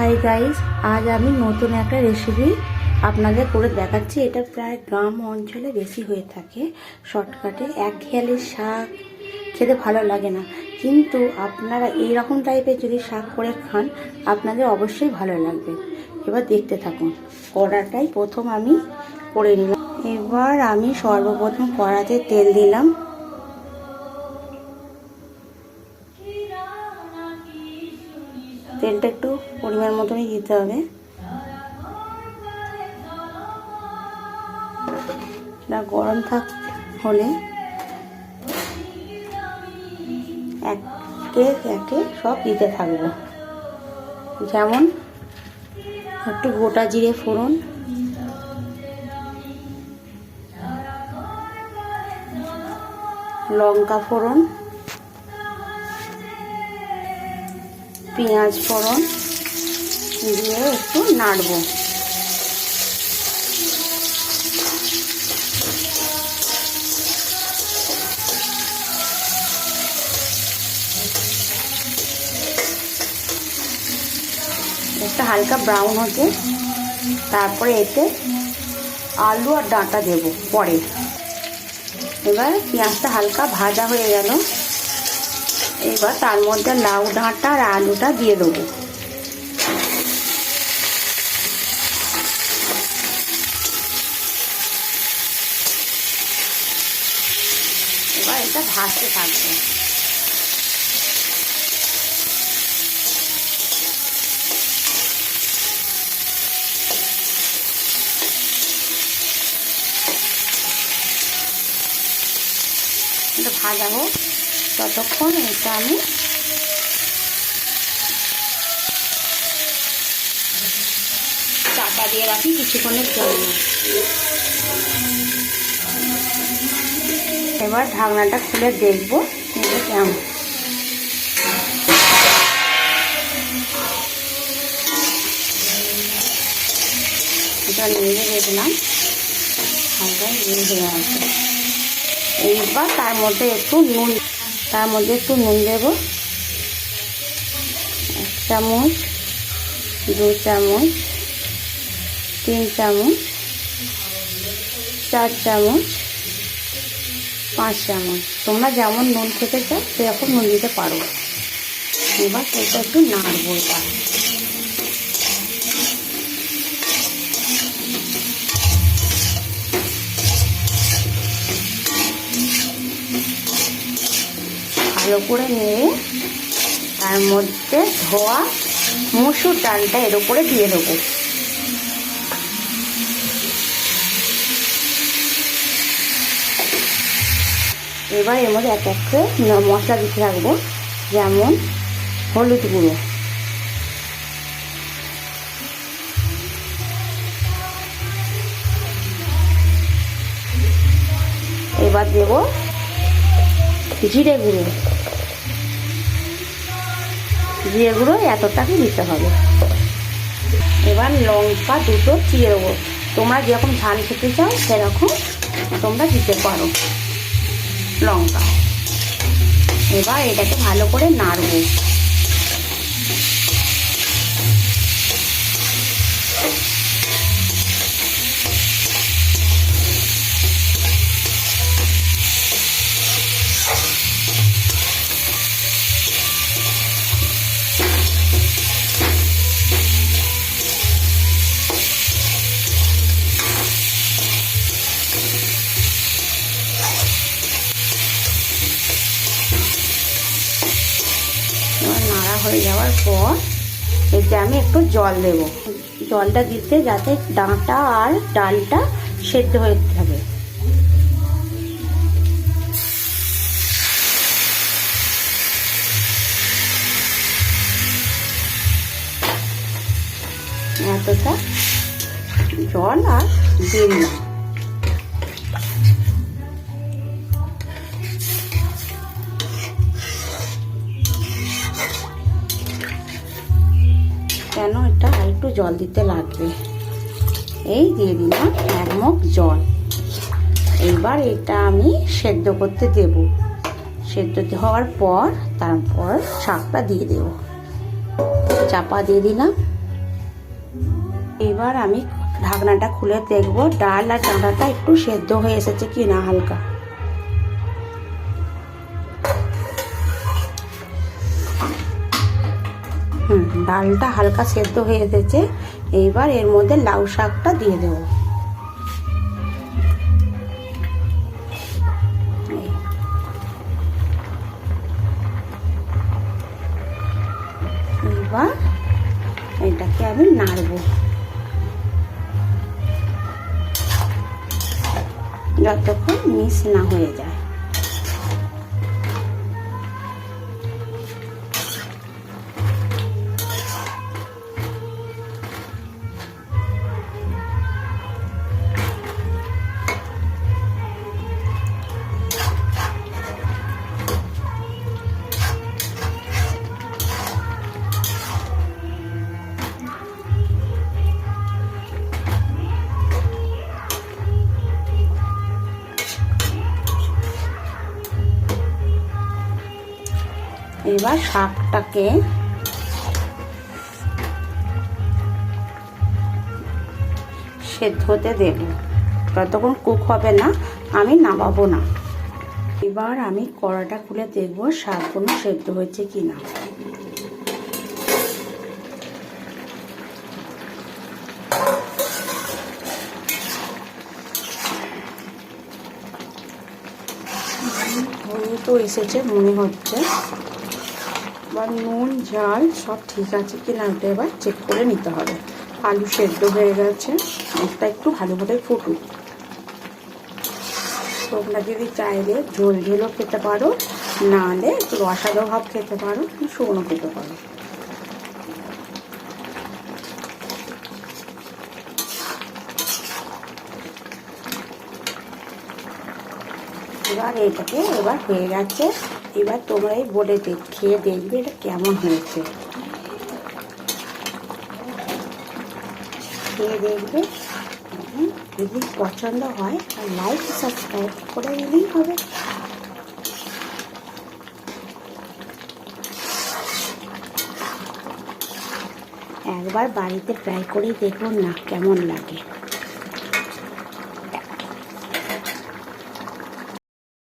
Hi guys আজ আমি নতুন একটা রেসিপি আপনাদের করে দেখাচ্ছি। এটা প্রায় গ্রাম অঞ্চলে বেশি হয়ে থাকে। শর্টকাটে এক ঘেয়ালি শাক খেতে ভালো লাগে না। কিন্তু আপনারা এই রকম টাইপের যদি শাক করে খান, আপনাদের অবশ্যই ভালো লাগবে। এবার দেখতে থাকুন, কড়াটাই প্রথম আমি করে নিলাম। এবার আমি সর্বপ্রথম কড়াতে তেল দিলাম। তেলটা একটু পরিমাণ মতনই দিতে হবে। এটা গরম থাক হলে একে একে সব দিতে থাকব। যেমন একটু গোটা জিরে ফোড়ন। লঙ্কা ফোড়ন। পেঁয়াজ ফোড়ন দিয়ে একটু নাড়বো। একটা হালকা ব্রাউন হতে তারপরে এতে আলু আর ডাঁটা দেব পরে। এবার পেঁয়াজটা হালকা ভাজা হয়ে গেল। এবার তার মধ্যে লাউ ডাঁটা আর আলুটা দিয়ে দেবো। এবার এটা ভাজতে থাকবে। এটা ভাজা হোক। ততক্ষণ এটা আমি চাপা দিয়ে রাখি কিছুক্ষণের জন্য। এবার ঢাকনাটা খুলে দেখব এটা কেমন। এটা এইবার তার মধ্যে একটু নুন তার মধ্যে একটু নুন দেব। এক চামচ, দু চামচ, তিন চামচ, চার চামচ, পাঁচ চামচ। তোমরা যেমন নুন খেতে চাও, সেরকম নুন দিতে পারো। এবার সেটা একটু নাড়বো এটা ভালো করে নিয়ে তার মধ্যে ধোয়া মুসুর ডালটা এর উপরে দিয়ে দেবো। এবার এর মধ্যে এক এক করে মশলা দিতে থাকব, যেমন হলুদ গুঁড়ো। এবার দেব জিরে গুঁড়ো। জিরে গুঁড়ো এতটাকে দিতে হবে। এবার লঙ্কা দুটো চিড়ে দেবো। তোমরা যেরকম ধান খেতে চাও, সেরকম তোমরা দিতে পারো লঙ্কা। এবার এটাকে ভালো করে নাড়বো। হয়ে যাওয়ার পর এতে আমি একটু জল দেব। জলটা দিতে যাতে ডাঁটা আর ডালটা সেদ্ধ হয়ে থাকে। এতটা জল আর দিয়ে কেন এটা একটু জল দিতে লাগবে। এই দিয়ে দিলাম এক মগ জল। এবার এটা আমি সেদ্ধ করতে দেব। সেদ্ধ হওয়ার পর তারপর শাকটা দিয়ে দেব। চাপা দিয়ে দিলাম। এবার আমি ঢাকনাটা খুলে দেখব ডাল আর ডাঁটাটা একটু সেদ্ধ হয়ে এসেছে কি না হালকা। ডালটা হালকা সেদ্ধ হয়ে এসেছে এইবার এর মধ্যে লাউ শাকটা দিয়ে দেব এই। এইবার এটাকে আমি নাড়বো যতক্ষণ মিস না হয়ে যায় এবার শাকটাকে সেদ্ধ হতে দেব। ততক্ষণ কুক হবে না, আমি নামাবো না। এবার আমি কড়াটা খুলে দেখব শাকগুলো সেদ্ধ হয়েছে কি না তো এসেছে, মনে হচ্ছে। এবার নুন, ঝাল, সব ঠিক আছে কি না ওটা এবার চেক করে নিতে হবে। আলু সেদ্ধ হয়ে গেছে এটা একটু ভালোভাবে ফুটুক। তোমরা যদি চাইলে ঝোল ঝোলও খেতে পারো, নাহলে একটু রসালো ভাব খেতে পারো শুকনো খেতে পারো। এবার এটাকে এবার হয়ে গেছে এবার তোমরাই বলে দেখ খেয়ে দেখবে এটা কেমন হয়েছে। খেয়ে দেখবে যদি পছন্দ হয় আর লাইক সাবস্ক্রাইব করে নিলেই হবে। একবার বাড়িতে ট্রাই করেই দেখুন না, কেমন লাগে।